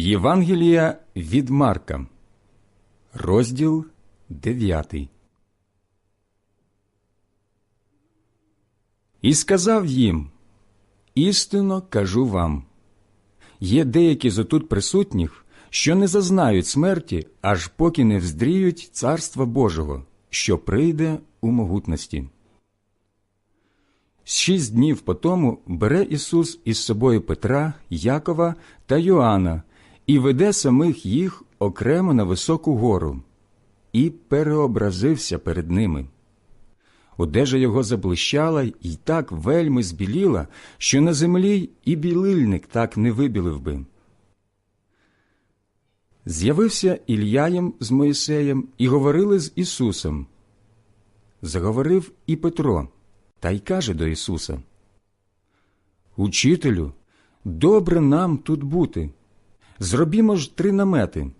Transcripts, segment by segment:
Євангелія від Марка, розділ 9. І сказав їм: Істинно кажу вам: є деякі з отут присутніх, що не зазнають смерті, аж поки не вздріють Царства Божого, що прийде у могутності. Шість днів по тому бере Ісус із собою Петра, Якова та Йоанна і веде самих їх окремо на високу гору, і переобразився перед ними. Одежа його заблищала і так вельми збіліла, що на землі і білильник так не вибілив би. З'явився Ільяєм з Моїсеєм і говорили з Ісусом. Заговорив і Петро, та й каже до Ісуса: Учителю, добре нам тут бути. Зробімо ж три намети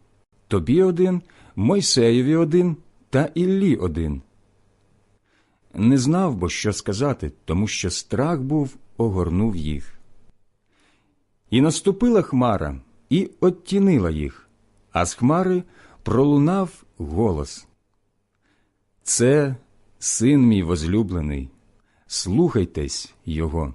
тобі один, Мойсеєві один та Іллі один. Не знав бо, що сказати, тому що страх був огорнув їх. І наступила хмара і оттінила їх, а з хмари пролунав голос. Це син мій возлюблений, слухайтесь його.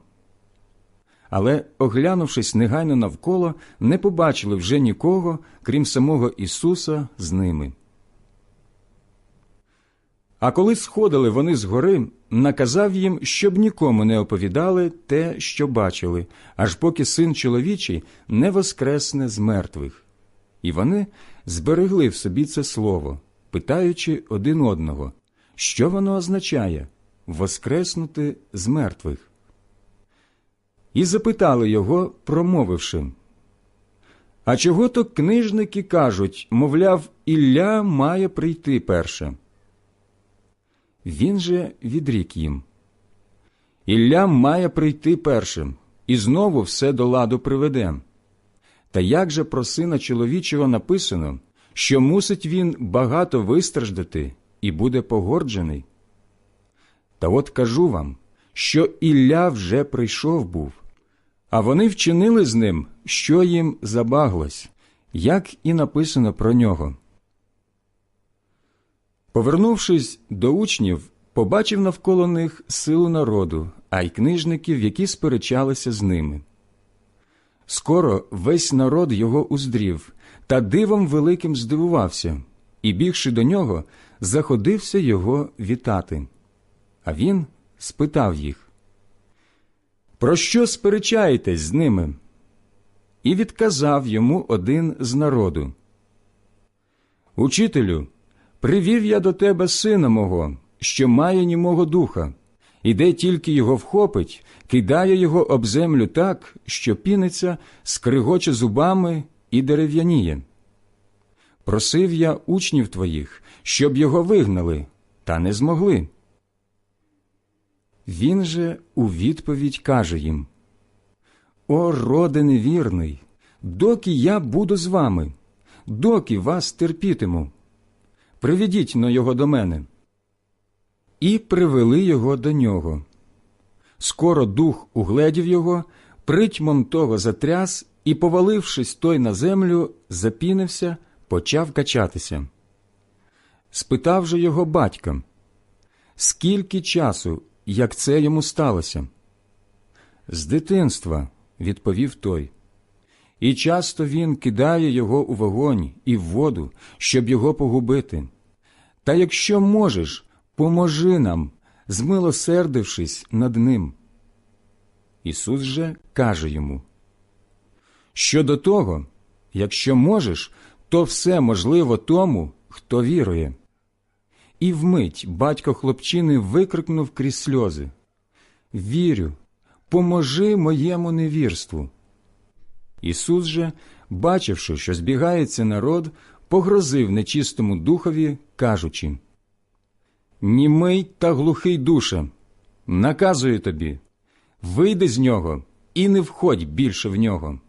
Але, оглянувшись негайно навколо, не побачили вже нікого, крім самого Ісуса з ними. А коли сходили вони з гори, наказав їм, щоб нікому не оповідали те, що бачили, аж поки син чоловічий не воскресне з мертвих. І вони зберегли в собі це слово, питаючи один одного, що воно означає воскреснути з мертвих. І запитали його, промовивши. А чого то книжники кажуть, мовляв, Ілля має прийти перше. Він же відрік їм. Ілля має прийти першим, і знову все до ладу приведе. Та як же про сина чоловічого написано, що мусить він багато вистраждати і буде погорджений? Та от кажу вам, що Ілля вже прийшов був, а вони вчинили з ним, що їм забаглось, як і написано про нього. Повернувшись до учнів, побачив навколо них силу народу, а й книжників, які сперечалися з ними. Скоро весь народ його уздрів та дивом великим здивувався, і, бігши до нього, заходився його вітати. А він спитав їх Про що сперечаєтесь з ними? І відказав йому один з народу. Учителю, привів я до тебе сина мого, що має німого духа, і де тільки його вхопить, кидає його об землю так, що піниться, скригоче зубами і дерев'яніє. Просив я учнів твоїх, щоб його вигнали, та не змогли. Він же у відповідь каже їм О, роде невірний, доки я буду з вами, доки вас терпітиму. Приведіть но його до мене. І привели його до нього. Скоро дух угледів його, притьмом того затряс і, повалившись той на землю, запінився, почав качатися. Спитав же його батька, скільки часу, як це йому сталося? З дитинства, відповів той. І часто він кидає його у вогонь і в воду, щоб його погубити. Та якщо можеш, поможи нам, змилосердившись над ним. Ісус же каже йому Щодо того, якщо можеш, то все можливо тому, хто вірує. І вмить батько хлопчини викрикнув крізь сльози Вірю, поможи моєму невірству. Ісус же, бачивши, що збігається народ, погрозив нечистому духові, кажучи Німий та глухий душе, наказую тобі, вийди з нього і не входь більше в нього.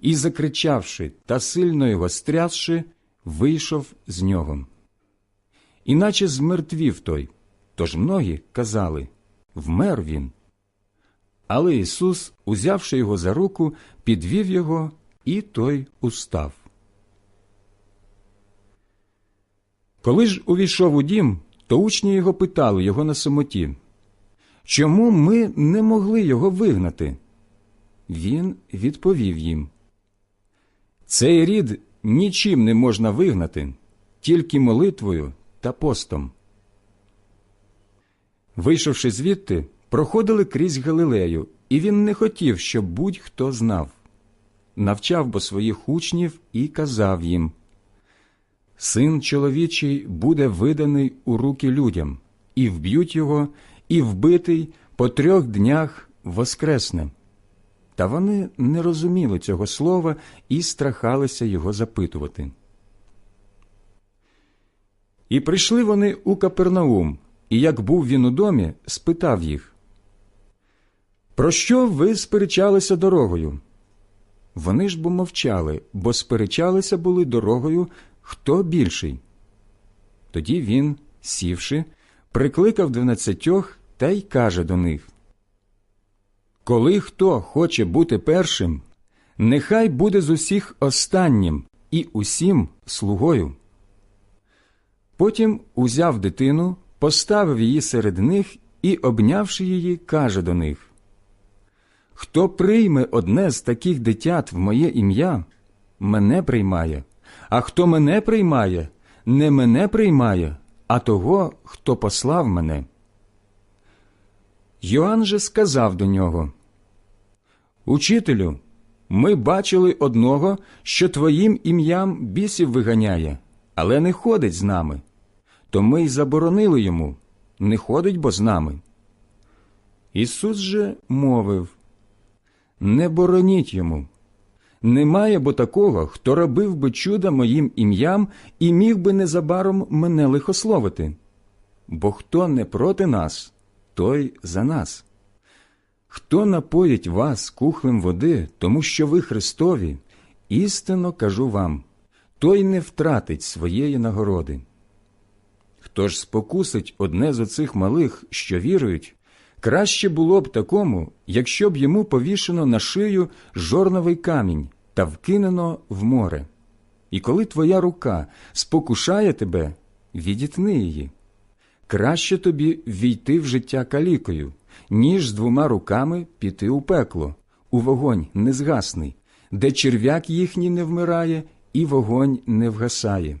І, закричавши та сильно його стрясши, вийшов з нього. Іначе змертвів той, тож многі казали вмер він. Але Ісус, узявши його за руку, підвів його і той устав. Коли ж увійшов у дім, то учні його питали його на самоті, чому ми не могли його вигнати? Він відповів їм Цей рід нічим не можна вигнати, тільки молитвою та постом. Вийшовши звідти, проходили крізь Галилею, і він не хотів, щоб будь-хто знав. Навчав бо своїх учнів і казав їм Син чоловічий буде виданий у руки людям, і вб'ють його, і вбитий по трьох днях воскресне. Та вони не розуміли цього слова і страхалися його запитувати. І прийшли вони у Капернаум, і як був він у домі, спитав їх Про що ви сперечалися дорогою? Вони ж бо мовчали, бо сперечалися були дорогою хто більший. Тоді він, сівши, прикликав дванадцятьох та й каже до них Коли хто хоче бути першим, нехай буде з усіх останнім і усім слугою. Потім узяв дитину, поставив її серед них і, обнявши її, каже до них Хто прийме одне з таких дитят в моє ім'я, мене приймає, а хто мене приймає, не мене приймає, а того, хто послав мене. Йоанн же сказав до нього Учителю, ми бачили одного, що твоїм ім'ям бісів виганяє, але не ходить з нами. То ми й заборонили йому не ходить бо з нами. Ісус же мовив Не бороніть йому. Немає бо такого, хто робив би чуда моїм ім'ям і міг би незабаром мене лихословити. Бо хто не проти нас, той за нас. Хто напоїть вас кухлем води, тому що ви Христові, істинно кажу вам, той не втратить своєї нагороди. Хто ж спокусить одне з оцих малих, що вірують, краще було б такому, якщо б йому повішено на шию жорновий камінь та вкинено в море. І коли твоя рука спокушає тебе, відітни її. Краще тобі війти в життя калікою, ніж з двома руками піти у пекло, у вогонь незгасний, де черв'як їхній не вмирає, і вогонь не вгасає.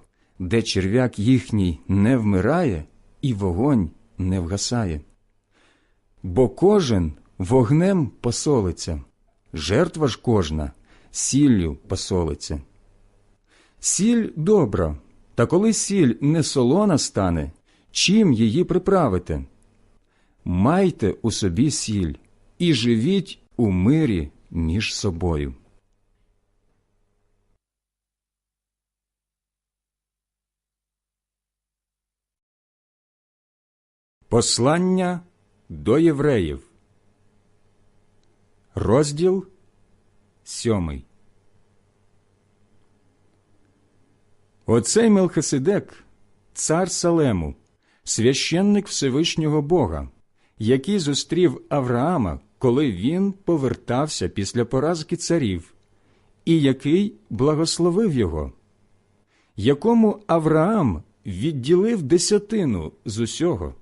де черв'як їхній не вмирає і вогонь не вгасає. Бо кожен вогнем посолиться, жертва ж кожна сіллю посолиться. Сіль добра, та коли сіль не солона стане, чим її приправите? Майте у собі сіль і живіть у мирі між собою. Послання до євреїв, розділ сьомий. Оцей Мелхиседек, цар Салему, священник Всевишнього Бога, який зустрів Авраама, коли він повертався після поразки царів, і який благословив його, якому Авраам відділив десятину з усього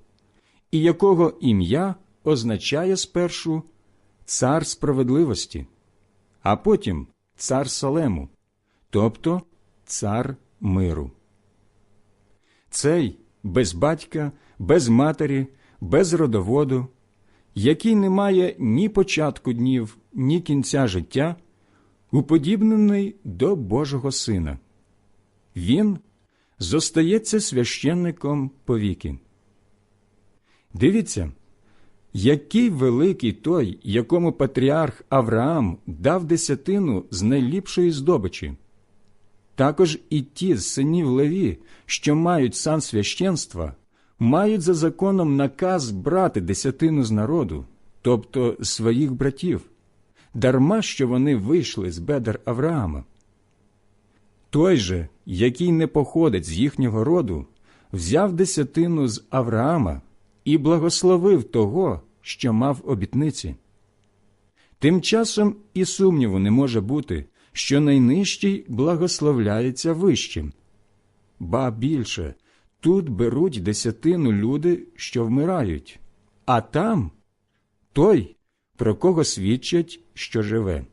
і якого ім'я означає спершу цар справедливості, а потім цар Салему, тобто цар миру. Цей без батька, без матері, без родоводу, який не має ні початку днів, ні кінця життя, уподібнений до Божого Сина. Він зостається священником повіки. Дивіться, Який великий той, якому патріарх Авраам дав десятину з найліпшої здобичі? Також і ті з синів Леві, що мають сан священства, мають за законом наказ брати десятину з народу, тобто своїх братів, дарма що вони вийшли з бедер Авраама. Той же, який не походить з їхнього роду, взяв десятину з Авраама і благословив того, що мав обітниці. Тим часом і сумніву не може бути, що найнижчий благословляється вищим. Ба більше тут беруть десятину люди, що вмирають, а там той, про кого свідчать, що живе.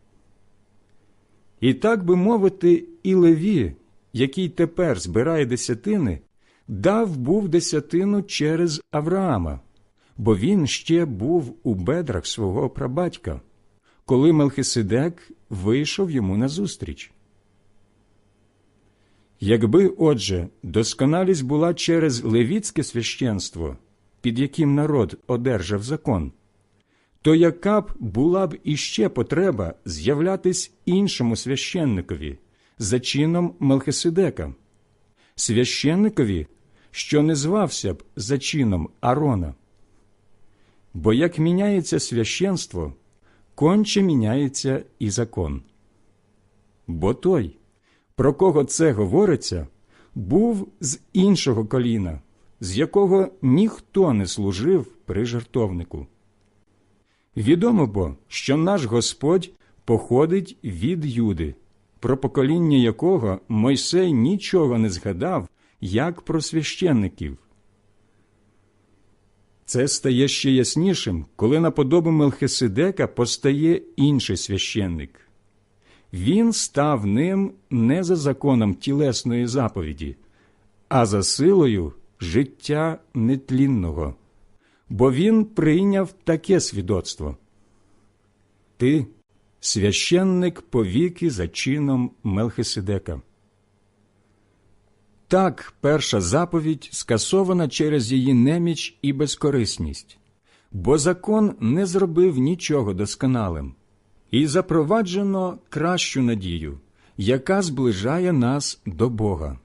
І так би мовити, і Леві, який тепер збирає десятини, дав був десятину через Авраама, бо він ще був у бедрах свого прабатька, коли Мелхиседек вийшов йому назустріч. Якби, отже, досконалість була через левіцьке священство, під яким народ одержав закон, то яка б була б іще потреба з'являтись іншому священникові за чином Мелхиседека, священникові, що не звався б за чином Арона? Бо як міняється священство, конче міняється і закон. Бо той, про кого це говориться, був з іншого коліна, з якого ніхто не служив при жертовнику. Відомо бо, що наш Господь походить від Юди, про покоління якого Мойсей нічого не згадав, як про священників. Це стає ще яснішим, коли на подобу Мелхиседека постає інший священник. Він став ним не за законом тілесної заповіді, а за силою життя нетлінного, бо він прийняв таке свідоцтво. Ти священник повіки за чином Мелхиседека. Так перша заповідь скасована через її неміч і безкорисність, бо закон не зробив нічого досконалим, і запроваджено кращу надію, яка зближає нас до Бога.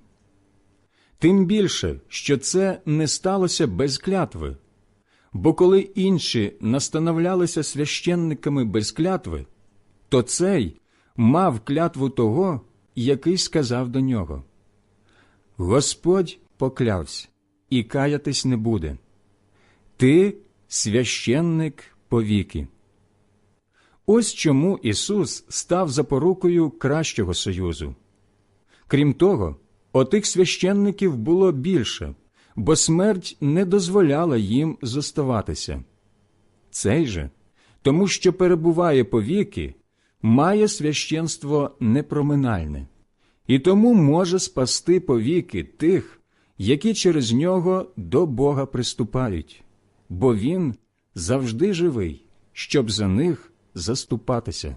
Тим більше, що це не сталося без клятви, бо коли інші настановлялися священниками без клятви, то цей мав клятву того, який сказав до нього. Господь поклявся і каятись не буде. Ти священник повіки. Ось чому Ісус став запорукою кращого союзу. Крім того, отих священників було більше, бо смерть не дозволяла їм зоставатися. Цей же, тому що перебуває повіки, має священство непроминальне і тому може спасти повіки тих, які через нього до Бога приступають, бо Він завжди живий, щоб за них заступатися.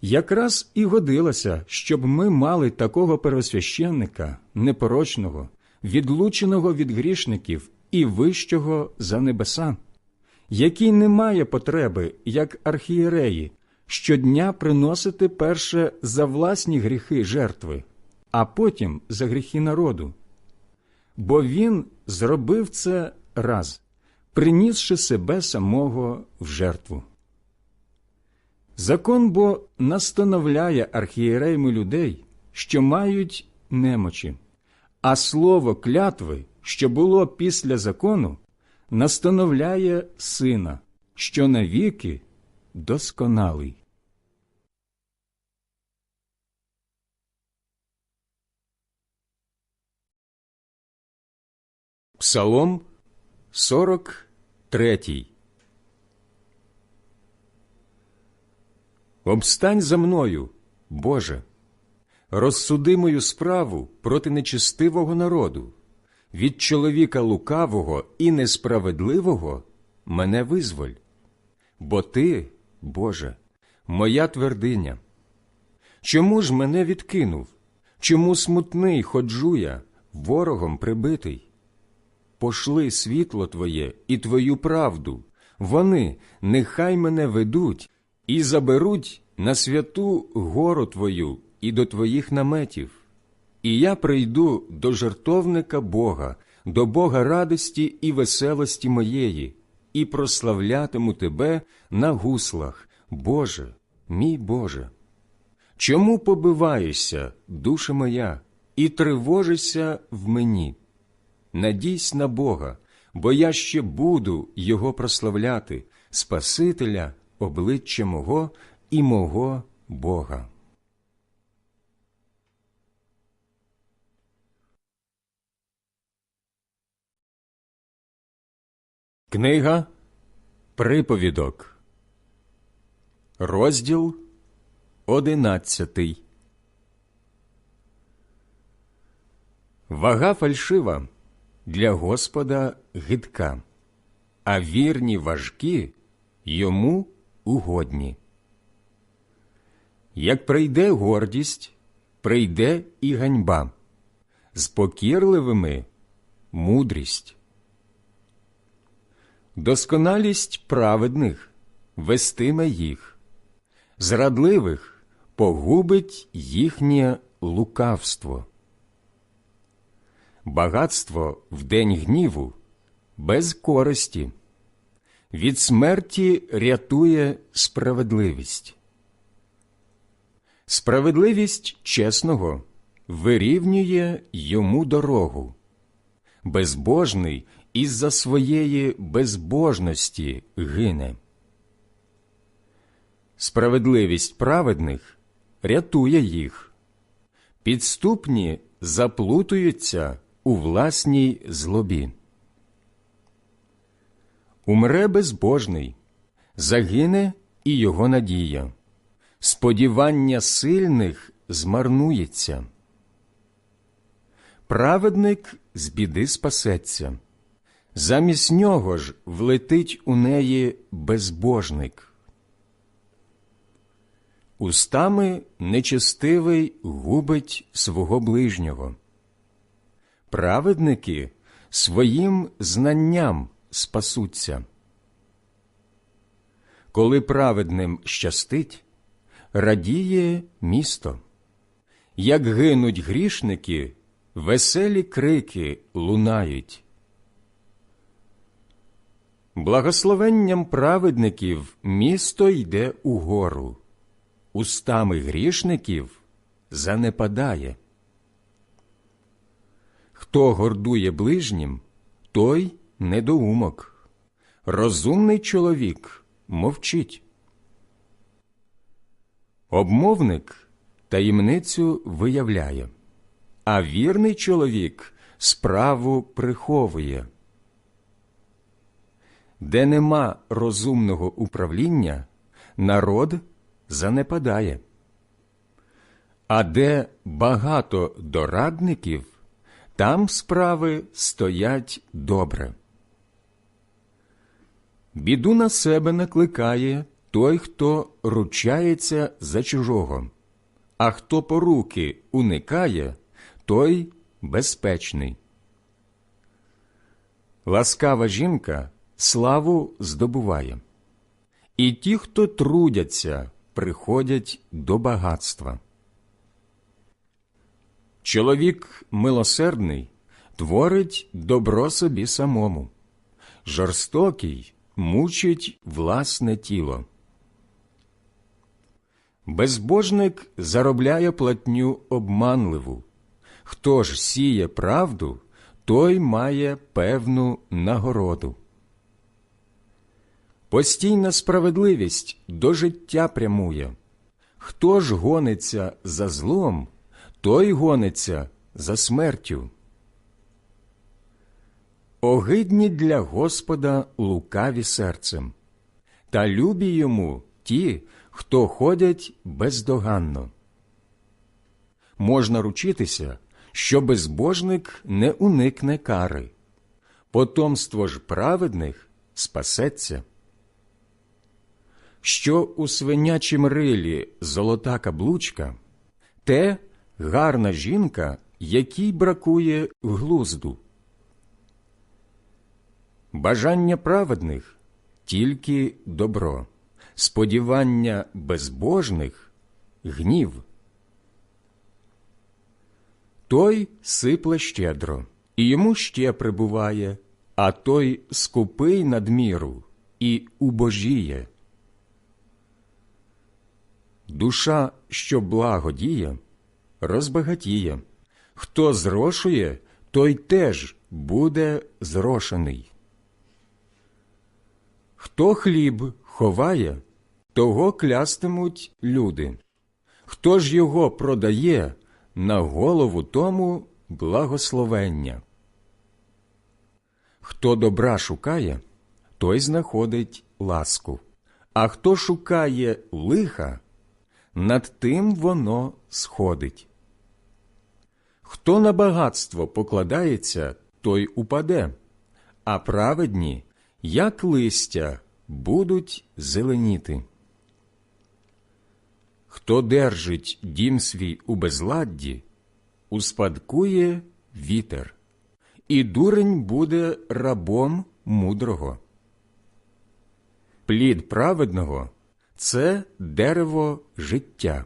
Якраз і годилося, щоб ми мали такого первосвященника, непорочного, відлученого від грішників і вищого за небеса, який не має потреби, як архієреї, щодня приносити перше за власні гріхи жертви, а потім за гріхи народу. Бо він зробив це раз, принісши себе самого в жертву. Закон бо настановляє архієрейми людей, що мають немочі, а слово клятви, що було після закону, настановляє сина, що навіки досконалий. Псалом 43 Обстань за мною, Боже, розсуди мою справу проти нечистивого народу, від чоловіка лукавого і несправедливого мене визволь. Бо ти, Боже, моя твердиня. Чому ж мене відкинув? Чому смутний ходжу я, ворогом прибитий? Пошли світло Твоє і Твою правду. Вони нехай мене ведуть і заберуть на святу гору Твою і до Твоїх наметів. І я прийду до жертовника Бога, до Бога радості і веселості моєї, і прославлятиму Тебе на гуслах, Боже, мій Боже. Чому побиваєшся, душа моя, і тривожишся в мені? Надійсь на Бога, бо я ще буду Його прославляти, Спасителя, обличчя мого і мого Бога. Книга Приповідок, розділ одинадцятий. Вага фальшива для Господа гидка, а вірні важкі йому угодні. Як прийде гордість, прийде і ганьба, з покірливими мудрість. Досконалість праведних вестиме їх, зрадливих погубить їхнє лукавство. Багатство в день гніву без користі, від смерті рятує справедливість. Справедливість чесного вирівнює йому дорогу, безбожний із-за своєї безбожності гине. Справедливість праведних рятує їх, підступні заплутуються у власній злобі. Умре безбожний, загине і його надія, сподівання сильних змарнується. Праведник з біди спасеться, замість нього ж влетить у неї безбожник. Устами нечестивий губить свого ближнього. Праведники своїм знанням спасуться. Коли праведним щастить, радіє місто. Як гинуть грішники, веселі крики лунають. Благословенням праведників місто йде угору, устами грішників занепадає. Хто гордує ближнім, той недоумок. Розумний чоловік мовчить. Обмовник таємницю виявляє, а вірний чоловік справу приховує. Де нема розумного управління, народ занепадає. А де багато дорадників, там справи стоять добре. Біду на себе накликає той, хто ручається за чужого, а хто поруки уникає, той безпечний. Ласкава жінка славу здобуває, і ті, хто трудяться, приходять до багатства. Чоловік милосердний творить добро собі самому, жорстокий мучить власне тіло. Безбожник заробляє платню обманливу. Хто ж сіє правду, той має певну нагороду. Постійна справедливість до життя прямує. Хто ж гониться за злом, той гониться за смертю. Огидні для Господа лукаві серцем, та любі йому ті, хто ходять бездоганно. Можна ручитися, що безбожник не уникне кари, потомство ж праведних спасеться. Що у свинячім рилі золота каблучка, те гарна жінка, якій бракує глузду. Бажання праведних тільки добро, сподівання безбожних гнів. Той сипле щедро, і йому ще прибуває, а той скупий надміру і убожіє. Душа, що благодіє, розбагатіє. Хто зрошує, той теж буде зрошений. Хто хліб ховає, того клястимуть люди. Хто ж його продає, на голову тому благословення. Хто добра шукає, той знаходить ласку, а хто шукає лиха, над тим воно сходить. Хто на багатство покладається, той упаде, а праведні, як листя, будуть зеленіти. Хто держить дім свій у безладді, успадкує вітер, і дурень буде рабом мудрого. Плід праведного це дерево життя,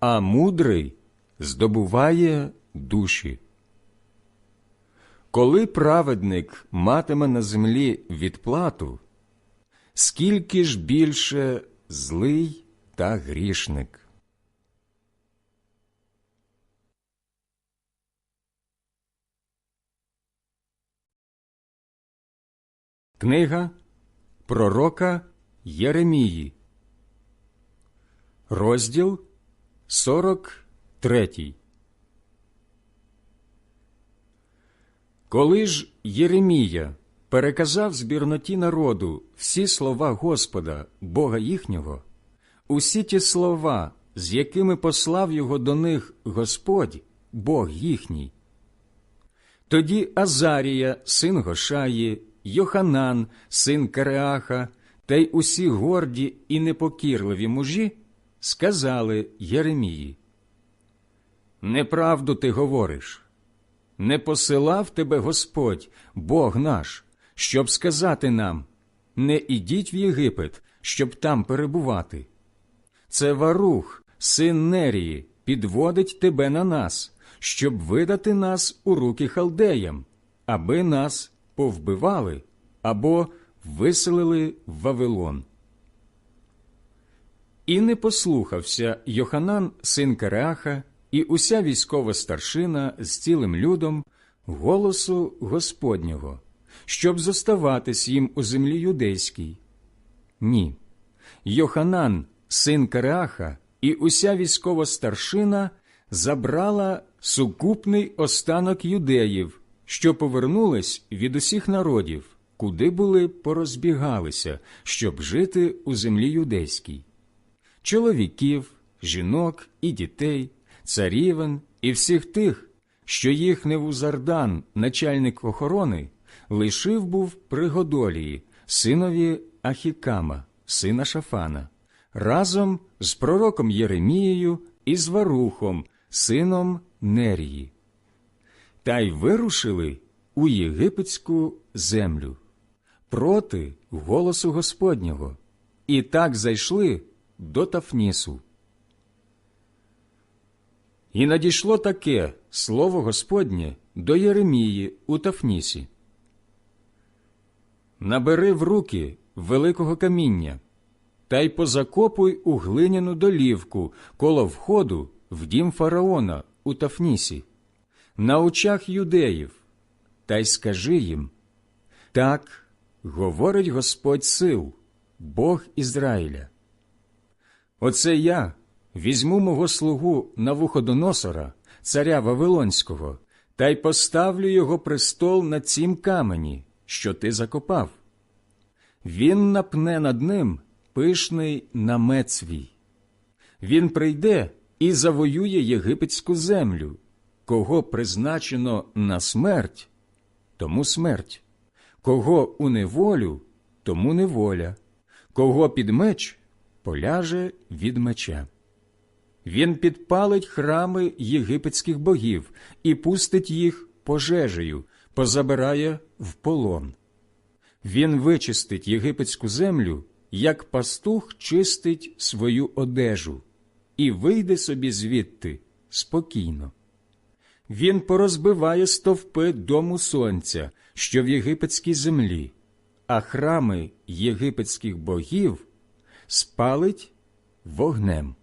а мудрий здобуває душі. Коли праведник матиме на землі відплату, скільки ж більше злий та грішник. Книга Пророка Єремії, розділ 43 Коли ж Єремія переказав збірноті народу всі слова Господа, Бога їхнього, усі ті слова, з якими послав його до них Господь, Бог їхній. Тоді Азарія, син Гошаї, Йоханан, син Кареаха, та й усі горді і непокірливі мужі сказали Єремії, Неправду ти говориш, не посилав тебе Господь, Бог наш, щоб сказати нам не ідіть в Єгипет, щоб там перебувати. Це варух, син Нерії, підводить тебе на нас, щоб видати нас у руки халдеям, аби нас повбивали або виселили в Вавилон. І не послухався Йоханан, син Кареаха, і уся військова старшина з цілим людом голосу Господнього, щоб зоставатись їм у землі юдейській. Ні. Йоханан, син Кареаха, і уся військова старшина забрала сукупний останок юдеїв, що повернулись від усіх народів, куди були порозбігалися, щоб жити у землі юдейській. Чоловіків, жінок і дітей, царівен і всіх тих, що їх Невузардан, начальник охорони, лишив був при Годолії, синові Ахікама, сина Шафана, разом з пророком Єремією і з Варухом, сином Нерії. Та й вирушили у єгипетську землю проти голосу Господнього, і так зайшли до Тафнісу. І надійшло таке слово Господнє до Єремії у Тафнісі. Набери в руки великого каміння та й позакопуй у глиняну долівку коло входу в дім фараона у Тафнісі, на очах юдеїв, та й скажи їм так говорить Господь сил, Бог Ізраїля. Оце я візьму мого слугу Навуходоносора, царя Вавилонського, та й поставлю його престол на цім камені, що ти закопав. Він напне над ним пишний намет свій. Він прийде і завоює єгипетську землю, кого призначено на смерть, тому смерть, кого у неволю, тому неволя, кого під меч поляже від меча. Він підпалить храми єгипетських богів і пустить їх пожежею, позабирає в полон. Він вичистить єгипетську землю, як пастух чистить свою одежу, і вийде собі звідти спокійно. Він порозбиває стовпи дому сонця, що в єгипетській землі, а храми єгипетських богів спалить вогнем.